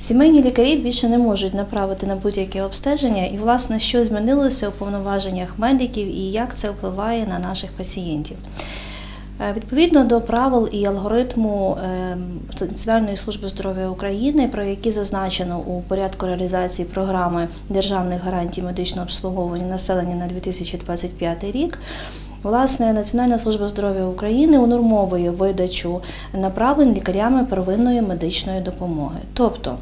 Сімейні лікарі більше не можуть направити на будь-яке обстеження, і власне що змінилося у повноваженнях медиків і як це впливає на наших пацієнтів. Е, Відповідно до правил і алгоритму е, Національної служби здоров'я України, про які зазначено у порядку реалізації програми державних гарантій медичного обслуговування населення на 2025 рік. Власне, Національна служба здоров'я України унормовує видачу направлень лікарями первинної медичної допомоги. Тобто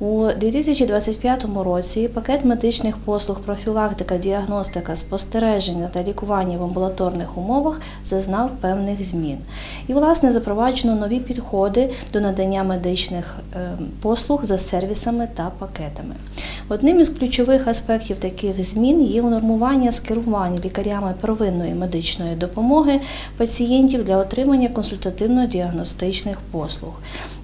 у 2025 році пакет медичних послуг профілактика, діагностика, спостереження та лікування в амбулаторних умовах зазнав певних змін. І, власне, запроваджено нові підходи до надання медичних е, послуг за сервісами та пакетами. Одним із ключових аспектів таких змін є унормування скерування лікарями первинної медичної допомоги пацієнтів для отримання консультативно-діагностичних послуг.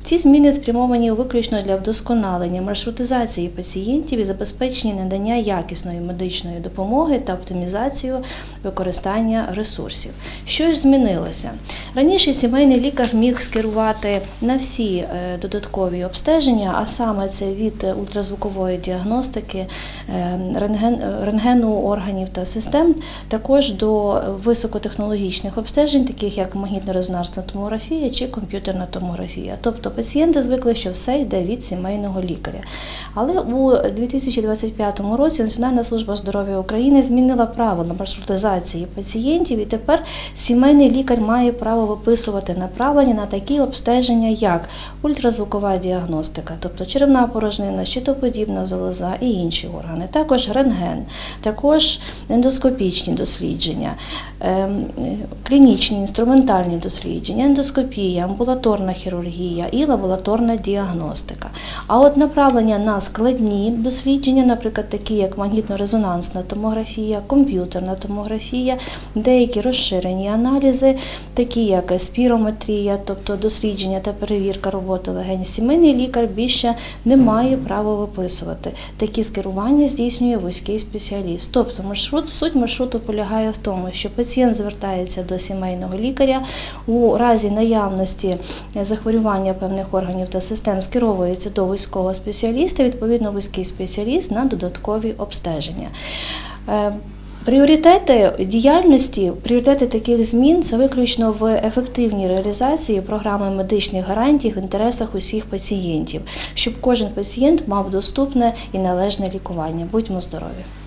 Ці зміни спрямовані виключно для вдосконалення маршрутизації пацієнтів і забезпечення надання якісної медичної допомоги та оптимізацію використання ресурсів. Що ж змінилося? Раніше сімейний лікар міг скерувати на всі е, додаткові обстеження, а саме це від е, ультразвукової діагностики, е, рентген, рентгену органів та систем, також до високотехнологічних обстежень, таких як магнітно-резонансна томографія чи комп'ютерна томографія. Тобто пацієнти звикли, що все йде від сімейного лікаря. Але у 2025 році Національна служба здоров'я України змінила правила маршрутизації пацієнтів, і тепер сімейний лікар має право виписувати направлення на такі обстеження, як ультразвукова діагностика, тобто черевна порожнина, щитоподібна залоза і інші органи, також рентген, також ендоскопічні дослідження, ем, клінічні інструментальні дослідження, ендоскопія, амбулаторна хірургія і лабораторна діагностика. А от направлення на складні дослідження, наприклад, такі як магнітно-резонансна томографія, комп'ютерна томографія, деякі розширені аналізи, такі як спірометрія, тобто дослідження та перевірка роботи легень, сімейний лікар більше не має права виписувати. Такі скерування здійснює вузький спеціаліст. Тобто маршрут, суть маршруту полягає в тому, що пацієнт звертається до сімейного лікаря у разі наявності захворювання певних органів та систем скеровується до вузького спеціаліста, відповідно вузький спеціаліст на додаткові обстеження. Е, Пріоритети діяльності, пріоритети таких змін це виключно в ефективній реалізації програми медичних гарантій в інтересах усіх пацієнтів, щоб кожен пацієнт мав доступне і належне лікування. Будьмо здорові!